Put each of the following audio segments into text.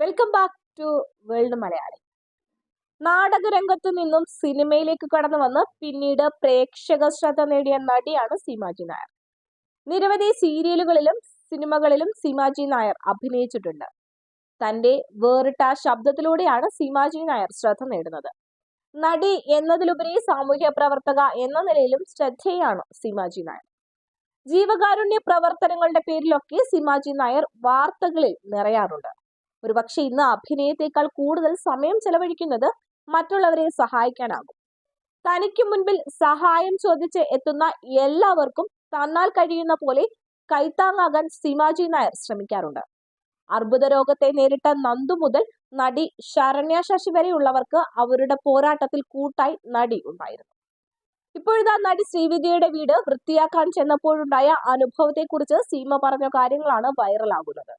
Welcome back to world Malayali നാടകരംഗത്തു നിന്നും സിനിമയിലേക്ക് കടന്നു വന്ന് പിന്നീട് പ്രേക്ഷക ശ്രദ്ധ നേടിയ നടിയാണ് സീമാജി നായർ. നിരവധി സീരിയലുകളിലും സിനിമകളിലും സീമാജി നായർ അഭിനയിച്ചിട്ടുണ്ട്. തന്റെ വേറിട്ട ശബ്ദത്തിലൂടെയാണ് സീമാജി നായർ ശ്രദ്ധ നേടുന്നത്. നടി എന്നതിലുപരി സാമൂഹ്യ പ്രവർത്തക എന്ന നിലയിലും ശ്രദ്ധേയാണ് സീമാജി നായർ. ജീവകാരുണ്യ പ്രവർത്തനങ്ങളുടെ പേരിലൊക്കെ സീമാജി നായർ വാർത്തകളിൽ നിറയാറുണ്ട്. ഒരുപക്ഷെ ഇന്ന് അഭിനയത്തെക്കാൾ കൂടുതൽ സമയം ചെലവഴിക്കുന്നത് മറ്റുള്ളവരെ സഹായിക്കാനാകും. തനിക്ക് മുൻപിൽ സഹായം ചോദിച്ച് എത്തുന്ന എല്ലാവർക്കും തന്നാൽ കഴിയുന്ന പോലെ കൈത്താങ്ങാകാൻ സിമാജി നായർ ശ്രമിക്കാറുണ്ട്. അർബുദ രോഗത്തെ നേരിട്ട നന്ദു മുതൽ നടി ശരണ്യ ശശി വരെയുള്ളവർക്ക് അവരുടെ പോരാട്ടത്തിൽ കൂട്ടായി നടി ഉണ്ടായിരുന്നു. ഇപ്പോഴത്തെ നടി ശ്രീവിദ്യയുടെ വീട് വൃത്തിയാക്കാൻ ചെന്നപ്പോഴുണ്ടായ അനുഭവത്തെക്കുറിച്ച് സീമ പറഞ്ഞ കാര്യങ്ങളാണ് വൈറലാകുന്നത്.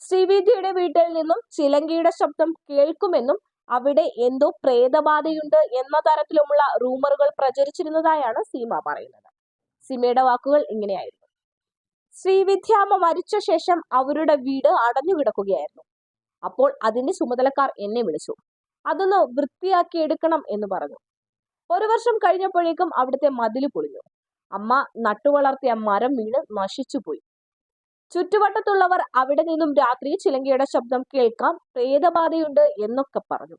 ശ്രീവിദ്യയുടെ വീട്ടിൽ നിന്നും ചിലങ്കിയുടെ ശബ്ദം കേൾക്കുമെന്നും അവിടെ എന്തോ പ്രേതബാധയുണ്ട് എന്ന തരത്തിലുമുള്ള റൂമറുകൾ പ്രചരിച്ചിരുന്നതായാണ് സീമ പറയുന്നത്. സീമയുടെ വാക്കുകൾ ഇങ്ങനെയായിരുന്നു. ശ്രീവിദ്യാമ്മ മരിച്ച ശേഷം അവരുടെ വീട് അടഞ്ഞു കിടക്കുകയായിരുന്നു. അപ്പോൾ അതിന്റെ ചുമതലക്കാർ എന്നെ വിളിച്ചു. അതൊന്ന് വൃത്തിയാക്കി എടുക്കണം എന്ന് പറഞ്ഞു. ഒരു വർഷം കഴിഞ്ഞപ്പോഴേക്കും അവിടുത്തെ മതിൽ പൊളിഞ്ഞു. അമ്മ നട്ടുവളർത്തിയ മരം വീണ് നശിച്ചുപോയി. ചുറ്റുവട്ടത്തുള്ളവർ അവിടെ നിന്നും രാത്രി ചിലങ്കയുടെ ശബ്ദം കേൾക്കാം പ്രേതബാധയുണ്ട് എന്നൊക്കെ പറഞ്ഞു.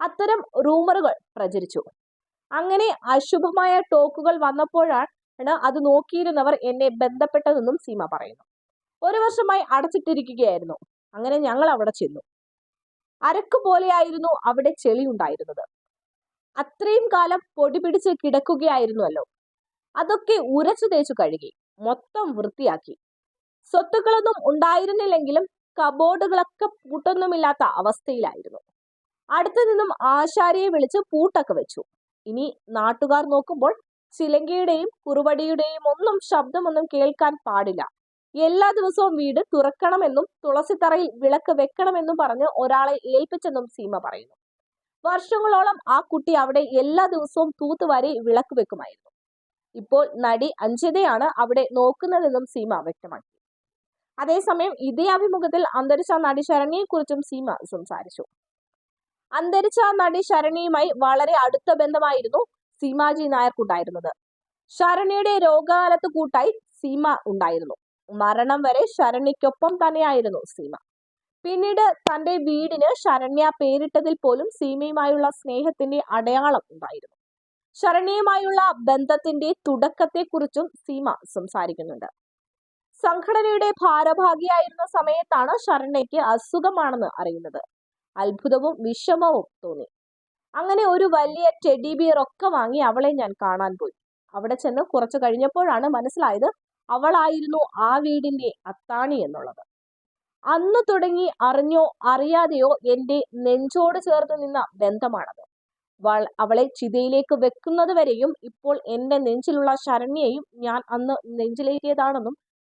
അത്തരം റൂമറുകൾ പ്രചരിച്ചു. അങ്ങനെ അശുഭമായ ടോക്കുകൾ വന്നപ്പോഴാണ് അത് നോക്കിയിരുന്നവർ എന്നെ ബന്ധപ്പെട്ടതെന്നും സീമ പറയുന്നു. ഒരു വർഷമായി അടച്ചിട്ടിരിക്കുകയായിരുന്നു. അങ്ങനെ ഞങ്ങൾ അവിടെ ചെന്നു. അരക്ക് പോലെയായിരുന്നു അവിടെ ചെളി ഉണ്ടായിരുന്നത്. അത്രയും കാലം പൊടി പിടിച്ച് കിടക്കുകയായിരുന്നുവല്ലോ അതൊക്കെ ഉരച്ചു തേച്ചു കഴുകി മൊത്തം വൃത്തിയാക്കി. സ്വത്തുക്കളൊന്നും ഉണ്ടായിരുന്നില്ലെങ്കിലും കബോർഡുകളൊക്കെ പൂട്ടൊന്നുമില്ലാത്ത അവസ്ഥയിലായിരുന്നു. അടുത്തു നിന്നും ആശാരിയെ വിളിച്ച് പൂട്ടൊക്കെ വെച്ചു. ഇനി നാട്ടുകാർ നോക്കുമ്പോൾ ചിലങ്കയുടെയും കുറുവടിയുടെയും ഒന്നും ശബ്ദമൊന്നും കേൾക്കാൻ പാടില്ല. എല്ലാ ദിവസവും വീട് തുറക്കണമെന്നും തുളസിത്തറയിൽ വിളക്ക് വെക്കണമെന്നും പറഞ്ഞ് ഒരാളെ ഏൽപ്പിച്ചെന്നും സീമ പറയുന്നു. വർഷങ്ങളോളം ആ കുട്ടി അവിടെ എല്ലാ ദിവസവും തൂത്തുവാരി വിളക്ക് വെക്കുമായിരുന്നു. ഇപ്പോൾ നടി അഞ്ജിതയാണ് അവിടെ നോക്കുന്നതെന്നും സീമ വ്യക്തമാക്കി. അതേസമയം ഇതേ അഭിമുഖത്തിൽ അന്തരിച്ച നടി ശരണിയെക്കുറിച്ചും സീമ സംസാരിച്ചു. അന്തരിച്ച നടി ശരണിയുമായി വളരെ അടുത്ത ബന്ധമായിരുന്നു സീമാജി നായർക്കുണ്ടായിരുന്നത്. ശരണിയുടെ രോഗകാലത്ത് കൂട്ടായി സീമ ഉണ്ടായിരുന്നു. മരണം വരെ ശരണിക്കൊപ്പം തന്നെയായിരുന്നു സീമ. പിന്നീട് തന്റെ വീടിന് ശരണ്യ പേരിട്ടതിൽ പോലും സീമയുമായുള്ള സ്നേഹത്തിന്റെ അടയാളം ഉണ്ടായിരുന്നു. ശരണ്യയുമായുള്ള ബന്ധത്തിന്റെ തുടക്കത്തെക്കുറിച്ചും സീമ സംസാരിക്കുന്നുണ്ട്. സംഘടനയുടെ ഭാരഭാഗിയായിരുന്ന സമയത്താണ് ശരണയ്ക്ക് അസുഖമാണെന്ന് അറിയുന്നത്. അത്ഭുതവും വിഷമവും തോന്നി. അങ്ങനെ ഒരു വലിയ ടെഡി ബിയർ ഒക്കെ വാങ്ങി അവളെ ഞാൻ കാണാൻ പോയി. അവിടെ ചെന്ന് കുറച്ചു കഴിഞ്ഞപ്പോഴാണ് മനസ്സിലായത് അവളായിരുന്നു ആ വീടിന്റെ അത്താണി എന്നുള്ളത്. അന്ന് തുടങ്ങി അറിഞ്ഞോ അറിയാതെയോ എന്റെ നെഞ്ചോട് ചേർന്ന് നിന്ന ബന്ധമാണത്. അവളെ ചിതയിലേക്ക് വെക്കുന്നത് വരെയും ഇപ്പോൾ എന്റെ നെഞ്ചിലുള്ള ശരണ്യയും ഞാൻ അന്ന് നെഞ്ചിലേറ്റിയതാണെന്നും